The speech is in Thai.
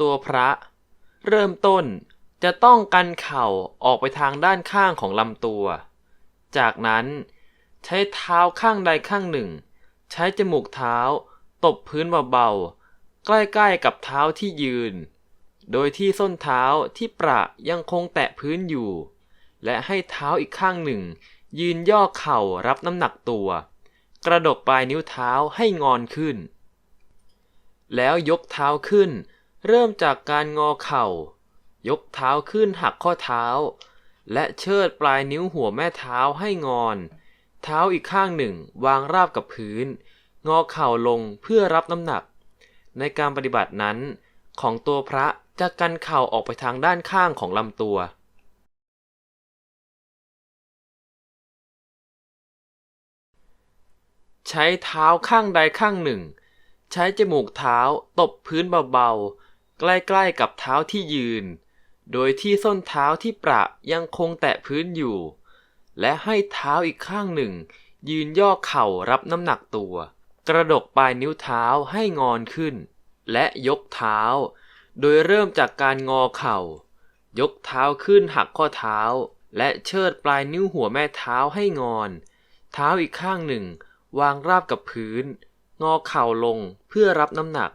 ตัวพระ เริ่มต้นจะต้องกันเข่าออกไปทางด้านข้างของลำตัว จากนั้นใช้เท้าข้างใดข้างหนึ่ง ใช้จมูกเท้า ตบพื้นเบาๆใกล้ๆกับเท้าที่ยืน โดยที่ส้นเท้าที่ประยังคงแตะพื้นอยู่ และให้เท้าอีกข้างหนึ่ง ยืนย่อเข่ารับน้ำหนักตัว กระดกปลายนิ้วเท้าให้งอนขึ้น แล้วยกเท้าขึ้น เริ่มจากการงอเข่า ยกเท้าขึ้นหักข้อเท้า และเชิดปลายนิ้วหัวแม่เท้าให้งอน เท้าอีกข้างหนึ่งวางราบกับพื้น งอเข่าลงเพื่อรับน้ำหนัก ในการปฏิบัตินั้นของตัวพระจะกันเข่าออกไปทางด้านข้างของลำตัวใช้เท้าข้างใดข้างหนึ่ ง ใช้จมูกเท้าตบพื้นเบา ใกล้ๆกับเท้าที่ยืน โดยที่ส้นเท้าที่ประยังคงแตะพื้นอยู่ และให้เท้าอีกข้างหนึ่ง ยืนย่อเข่ารับน้ำหนักตัว กระดกปลายนิ้วเท้าให้งอนขึ้น และยกเท้า โดยเริ่มจากการงอเข่า ยกเท้าขึ้นหักข้อเท้า และเชิดปลายนิ้วหัวแม่เท้าให้งอน เท้าอีกข้างหนึ่ง วางราบกับพื้น งอเข่าลงเพื่อรับน้ำหนัก